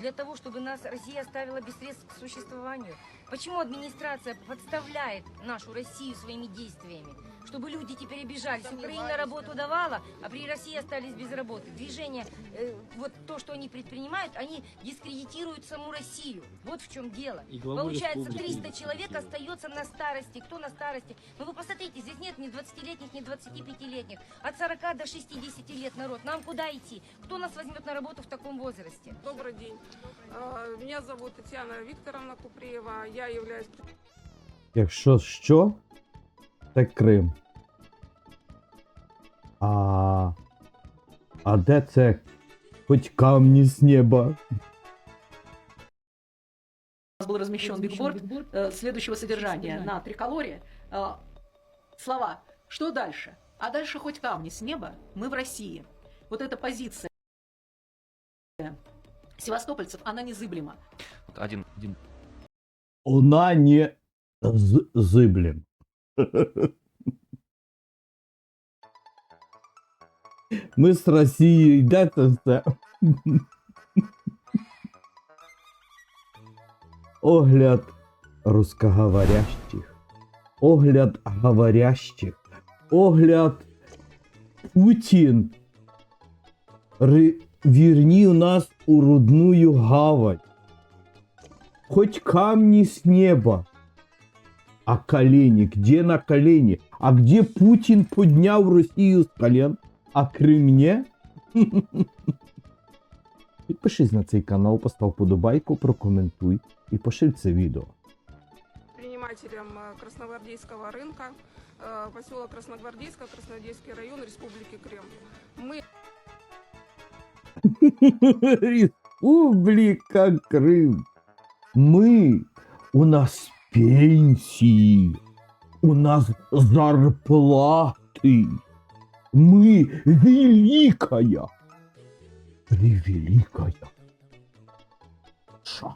Для того, чтобы нас Россия оставила без средств к существованию? Почему администрация подставляет нашу Россию своими действиями? Чтобы люди теперь обижались. Украина работу давала, а при России остались без работы. Движение, э, вот то, что они предпринимают, они дискредитируют саму Россию. Вот в чем дело. Получается, республики. 300 человек остается на старости. Кто на старости? Ну вы посмотрите, здесь нет ни 20-летних, ни 25-летних. От 40 до 60 лет народ. Нам куда идти? Кто нас возьмет на работу в таком возрасте? Добрый день. Э, Меня зовут Татьяна Викторовна Купреева. Я являюсь Якщо що, це Крим. А, а де це хоч камні з неба? У нас был размещен бигборд э, следующего содержания на триколоре. Э, слова «Что дальше?» А дальше хоть камни с неба, мы в России. Вот эта позиция севастопольцев, она незыблема. Один, один Вона не з зиблем. Ми з Росією, де це все? Огляд русскоговорящих. Огляд говорящих. Огляд Путін. Ри... Вірні у нас у рудную гавань. Хоть камни с неба. А колени? Где на колени? А где Путин поднял Россию с колен? А Кремне? Підпишись на цей канал, постав подобайку, прокоментуй і поширь це відео. предпринимателем э, Красногвардейского рынка, э, поселок Красногвардейска, Красногвардейский район Республики Крым. Мы Республика Крым. Мы, у нас пенсии, у нас зарплаты. Мы великая, превеликая. Ша.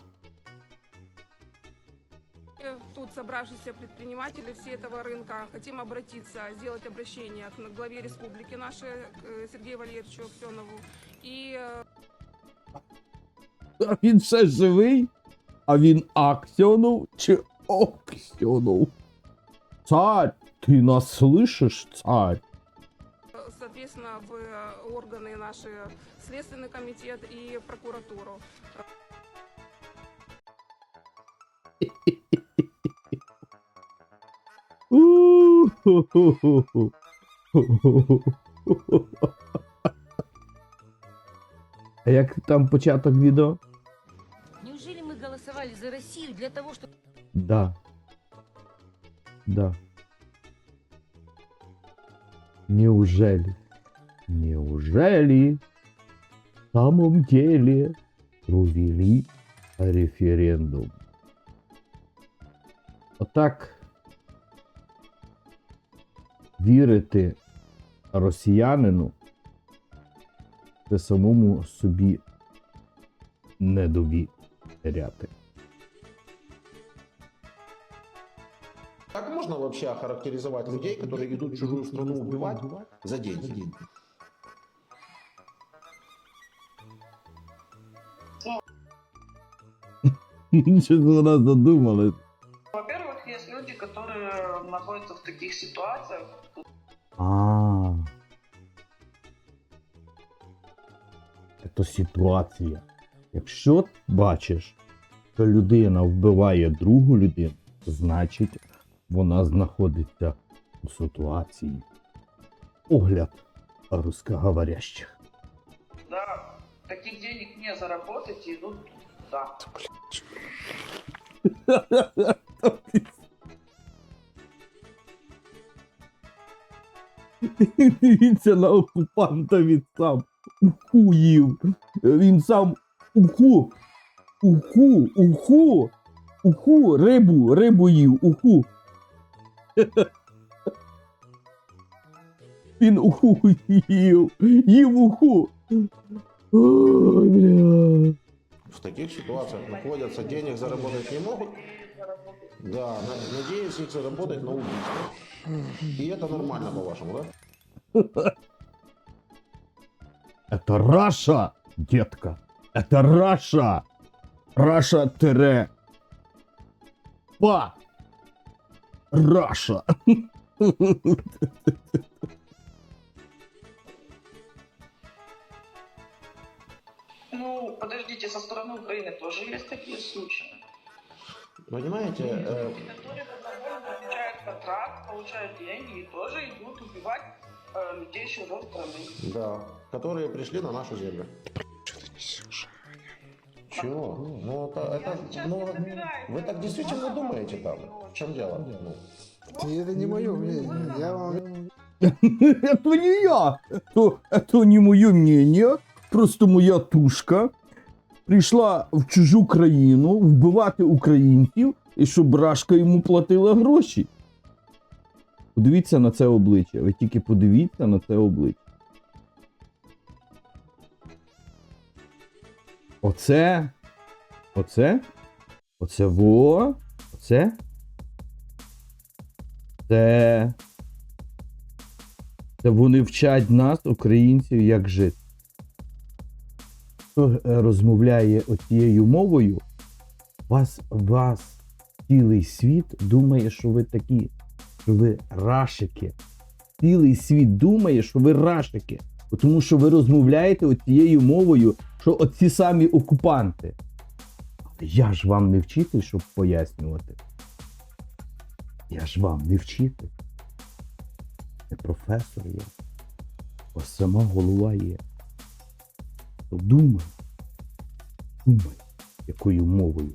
э, тут собравшиеся предприниматели все этого рынка хотим обратиться, сделать обращение к главе республики нашей э, Сергею Валерьевичу Аксенову и э, А він ще живий? А він Аксьонов чи Оксьонов? Царь, ти нас слышиш, царь? соответственно, в э, органы наши, Следственный комитет и прокуратуру. А як там початок відео? Неужели мы голосовали за Россию для того, чтобы Да. Да. Неужели? Неужели в самом деле провели референдум? Отак вірити росіянину це самому собі не довіряти. Как можно вообще охарактеризовать людей, которые идут в чужую страну убивать за деньги? Що вона задумалась? Во-первых, есть люди, которые находятся в таких ситуациях, Це ситуація. Якщо бачиш, що людина вбиває другу людину, значить вона знаходиться у ситуації. Огляд русскоговорящих. да, таких денег не заработать и идут туда. Дивіться на окупанта він сам уху їв. Він сам уху. Уху, уху. Уху, рибу, рибу їв, уху. Він уху їв. Їв уху. Ой, бля. В таких ситуациях находятся, денег заработать не могут. Да, на- надеясь их заработать на убийство. И это нормально, по-вашему, да? Это Раша, детка. Это Раша. Раша тире. Па. Раша. Ну, подождите, со стороны Украины тоже есть такие случаи. Понимаете, э, Которые добровольно заключают контракт, получают деньги и тоже идут убивать людей чужой страны. да, которые пришли на нашу землю. Чего? Ну, это, это, ну, вы так действительно думаете там? В чем дело? Ну, Это не мое мнение. Я вам Это не я. Это, это не моє мнение. Просто моя тушка прийшла в чужу країну вбивати українців, і щоб Рашка йому платила гроші. Подивіться на це обличчя. Ви тільки подивіться на це обличчя. Оце. Оце. Оце во. Оце. Це. Це вони вчать нас, українців, як жити. Хто е, розмовляє оцією мовою, вас, вас цілий світ думає, що ви такі, ви рашики. Цілий світ думає, що ви рашики. Тому що ви розмовляєте оцією мовою, що оці самі окупанти. Але я ж вам не вчитель, щоб пояснювати. Я ж вам не вчитель. Не професор я. Ось сама голова є. То думай, думай, якою мовою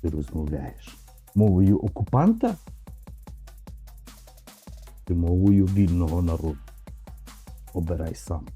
ти розмовляєш. Мовою окупанта? Чи мовою вільного народу? Обирай сам.